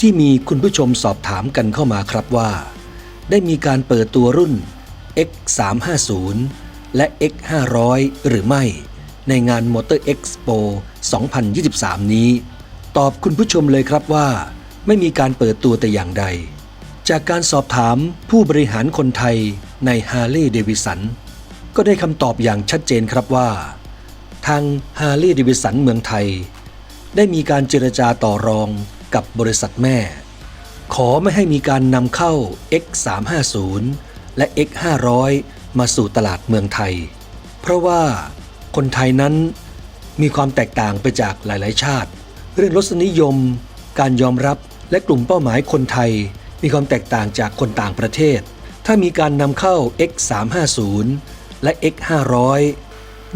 ที่มีคุณผู้ชมสอบถามกันเข้ามาครับว่า ได้มีการเปิดตัวรุ่น X350 และ X500 หรือไม่ ในงาน Motor Expo 2023 นี้ ตอบคุณผู้ชมเลยครับว่า ไม่มีการเปิดตัวแต่อย่างใด จากการสอบถามผู้บริหารคนไทยใน Harley Davidson ก็ได้คำตอบอย่างชัดเจนครับว่า ทาง Harley Davidson เมืองไทย ได้มีการเจรจาต่อรอง กับบริษัทแม่ ขอไม่ให้มีการนำเข้า X350 และ X500 มาสู่ตลาดเมืองไทย เพราะว่าคนไทยนั้นมีความแตกต่างไปจากหลาย ๆ ชาติ เรื่องรสนิยม การยอมรับและกลุ่มเป้าหมายคนไทย มีความแตกต่างจากคนต่างประเทศ ถ้ามีการนำเข้า X350 และ X500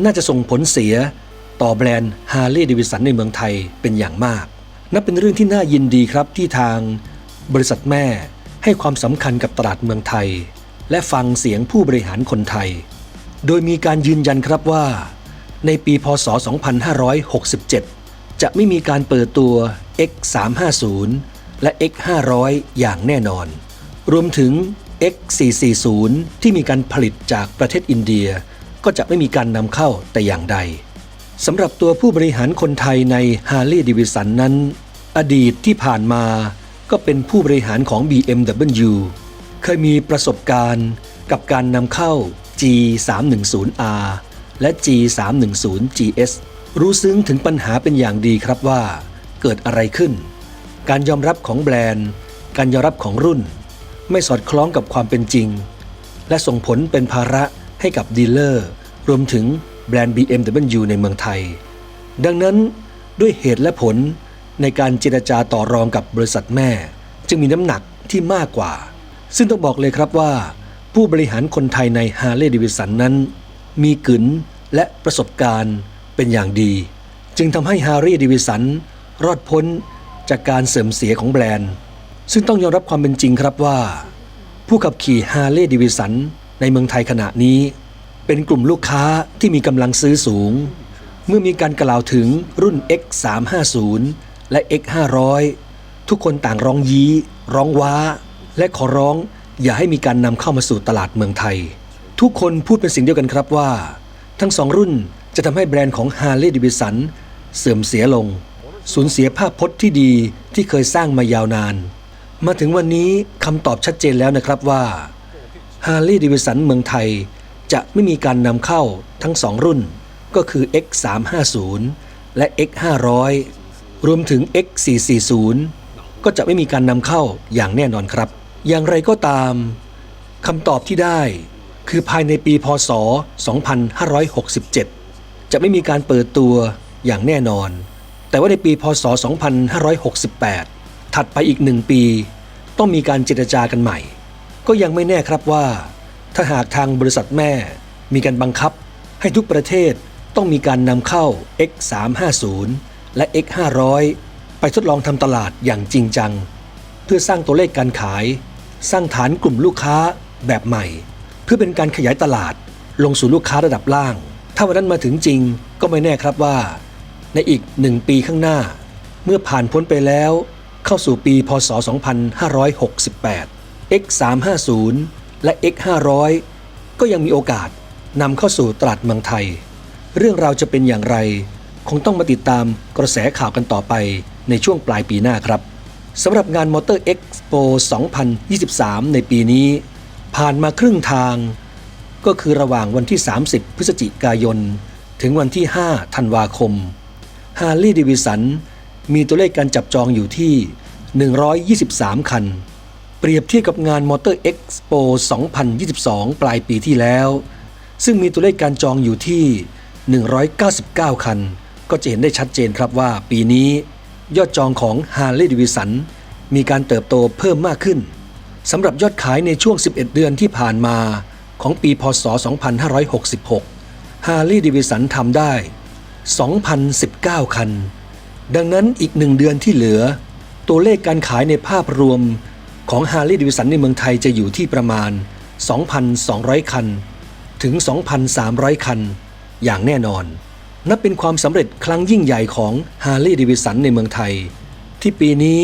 น่าจะส่งผลเสียต่อแบรนด์ Harley Davidson ในเมืองไทยเป็นอย่างมาก นับเป็นเรื่องที่น่ายินดีครับที่ทางบริษัทแม่ให้ความสำคัญกับตลาดเมืองไทย และฟังเสียงผู้บริหารคนไทย โดยมีการยืนยันครับว่า ในปีพศ 2567 จะไม่มีการเปิดตัว X350 และ X500 อย่างแน่นอน รวมถึง X440 ที่มีการผลิตจากประเทศอินเดีย ก็จะไม่มีการนำเข้าแต่อย่างใดสำหรับตัวผู้บริหารคนไทยใน Harley Davidson นั้น อดีตที่ผ่านมาก็เป็นผู้บริหารของ BMW เคยมีประสบการณ์กับการนำเข้า G310R และ G310GS รู้ซึ้งถึงปัญหาเป็นอย่างดีครับว่า เกิดอะไรขึ้น การยอมรับของแบรนด์ การยอมรับของรุ่น ไม่สอดคล้องกับความเป็นจริง และส่งผลเป็นภาระให้กับดีลเลอร์ รวมถึงแบรนด์ BMW ในเมืองไทย ดังนั้นด้วยเหตุและผล ในการเจรจาต่อรองกับบริษัทแม่ จึงมีน้ำหนักที่มากกว่า ซึ่งต้องบอกเลยครับว่า ผู้บริหารคนไทยใน Harley Davidson นั้น มีกึนและประสบการณ์เป็นอย่างดี จึงทำให้ Harley Davidson รอดพ้นจากการเสื่อมเสียของแบรนด์ ซึ่งต้องยอมรับความเป็นจริงครับว่า ผู้ขับขี่ Harley Davidson ในเมืองไทยขณะนี้ เป็นกลุ่มลูกค้าที่มีกำลังซื้อสูง เมื่อมีการกล่าวถึงรุ่น X350 และ X500 ทุกคนต่างร้องยี้ ร้องว้า และขอร้องอย่าให้มีการนำเข้ามาสู่ตลาดเมืองไทย ทุกคนพูดเป็นสิ่งเดียวกันครับว่า ทั้งสองรุ่นจะทำให้แบรนด์ของ Harley Davidson เสื่อมเสียลง สูญเสียภาพพจน์ที่ดีที่เคยสร้างมายาวนาน มาถึงวันนี้คำตอบชัดเจนแล้วนะครับว่า Harley Davidson เมืองไทย จะไม่มีการนำเข้าทั้งสองรุ่น ก็คือ X350 และ X500 รวมถึง X440 ก็จะไม่มีการนำเข้าอย่างแน่นอนครับ อย่างไรก็ตามคำตอบที่ได้คือภายในปีพศ 2567 จะไม่มีการเปิดตัวอย่างแน่นอน แต่ว่าในปีพศ 2568 ถัดไปอีกหนึ่งปี ต้องมีการเจรจากันใหม่ ก็ยังไม่แน่ครับว่า ถ้าหากทางบริษัทแม่มีการบังคับ ให้ทุกประเทศต้องมีการนำเข้า X350 และ X500 ไปทดลองทำตลาดอย่างจริงจัง เพื่อสร้างตัวเลขการขาย สร้างฐานกลุ่มลูกค้าแบบใหม่ เพื่อเป็นการขยายตลาดลงสู่ลูกค้าระดับล่าง ถ้าวันนั้นมาถึงจริงก็ไม่แน่ครับว่า ในอีกหนึ่งปีข้างหน้า เมื่อผ่านพ้นไปแล้ว เข้าสู่ปีพศ 2568 X350 และ X500 ก็ยังมีโอกาสนำเข้าสู่ตลาดเมืองไทย เรื่องราวจะเป็นอย่างไร คงต้องมาติดตามกระแสข่าวกันต่อไปในช่วงปลายปีหน้าครับสำหรับงาน Motor Expo 2023 ในปีนี้ ผ่านมาครึ่งทาง ก็คือระหว่างวันที่ 30 พฤศจิกายน ถึงวันที่ 5 ธันวาคม Harley Davidson มีตัวเลขการจับจองอยู่ที่ 123 คัน เปรียบเทียบกับงาน Motor Expo 2022 ปลายปีที่แล้ว ซึ่งมีตัวเลขการจองอยู่ที่ 199 คัน ก็จะเห็นได้ชัดเจนครับว่าปีนี้ยอดจองของ Harley Davidson มีการเติบโตเพิ่มมากขึ้นสำหรับยอดขายในช่วง 11 เดือนที่ผ่านมาของปีพศ 2566 Harley Davidson ทำได้ 2,019 คัน ดังนั้นอีกหนึ่งเดือนที่เหลือ ตัวเลขการขายในภาพรวมของ Harley Davidson ในเมืองไทยจะอยู่ที่ประมาณ 2,200 คัน ถึง 2,300 คัน อย่างแน่นอน นับเป็นความสำเร็จครั้งยิ่งใหญ่ของ Harley Davidson ในเมืองไทย ที่ปีนี้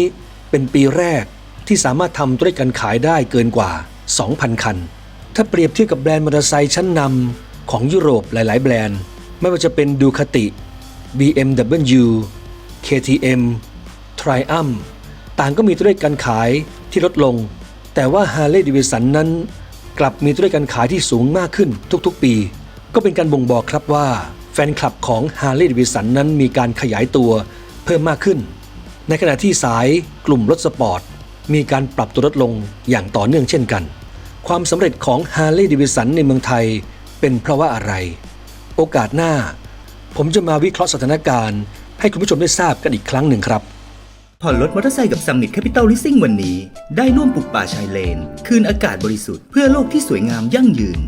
เป็นปีแรกที่สามารถทำธุรกิจการขายได้เกินกว่า 2,000 คัน ถ้าเปรียบเทียบกับแบรนด์มอเตอร์ไซค์ชั้นนำของยุโรปหลาย ๆ แบรนด์ ไม่ว่าจะเป็นดูคาติ BMW KTM Triumph ต่างก็มีตัวเลขการขายที่ลดลง แต่ว่า Harley Davidson นั้น กลับมีตัวเลขการขายที่สูงมากขึ้นทุก ๆ ปี ก็เป็นการบ่งบอกครับว่า แฟนคลับของ Harley Davidson นั้นมีการขยายตัวเพิ่มมากขึ้น ในขณะที่สายกลุ่มรถสปอร์ต มีการปรับตัวลดลงอย่างต่อเนื่องเช่นกัน ความสำเร็จของ Harley Davidson ในเมืองไทยเป็นเพราะว่าอะไร โอกาสหน้า ผมจะมาวิเคราะห์สถานการณ์ ให้คุณผู้ชมได้ทราบกันอีกครั้งหนึ่งครับผ่อนรถมอเตอร์ไซค์กับ Summit Capital Leasing วันนี้ ได้ร่วมปลูกป่าชายเลน คืนอากาศบริสุทธิ์เพื่อโลกที่สวยงามยั่งยืน